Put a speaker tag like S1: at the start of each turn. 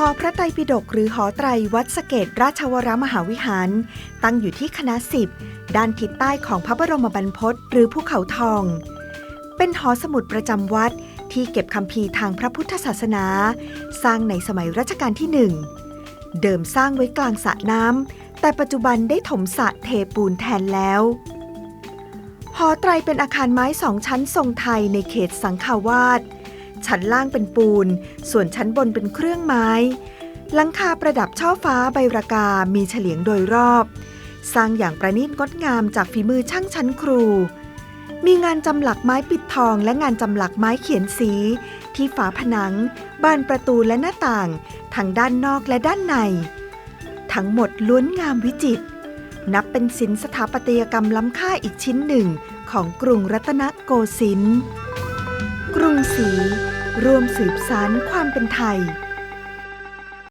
S1: หอพระไตรปิฎกหรือหอไตรวัดสะเกตราชวรมหาวิหาร ตั้งอยู่ที่คณะสิบด้านทิศใต้ของพระบรมบรรพตหรือภูเขาทอง เป็นหอสมุดประจำวัดที่เก็บคัมภีทางพระพุทธศาสนา สร้างในสมัยรัชกาลที่หนึ่ง เดิมสร้างไว้กลางสระน้ำแต่ปัจจุบันได้ถมสระเทปูนแทนแล้ว หอไตรเป็นอาคารไม้สองชั้นทรงไทยในเขตสังขาวาส ชั้นล่างเป็นปูน ส่วนชั้นบนเป็นเครื่องไม้ หลังคาประดับช่อฟ้าใบรากา มีเฉลียงโดยรอบ สร้างอย่างประณีตงดงามจากฝีมือช่างชั้นครู มีงานจำหลักไม้ปิดทองและงานจำหลักไม้เขียนสี ที่ฝาผนัง บานประตูและหน้าต่าง ทั้งด้านนอกและด้านใน ทั้งหมดล้วนงามวิจิตรนับเป็นศิลปสถาปัตยกรรมล้ำค่าอีกชิ้นหนึ่งของกรุงรัตนโกสินทร์ กรุงศรี รวมสืบสารความเป็นไทย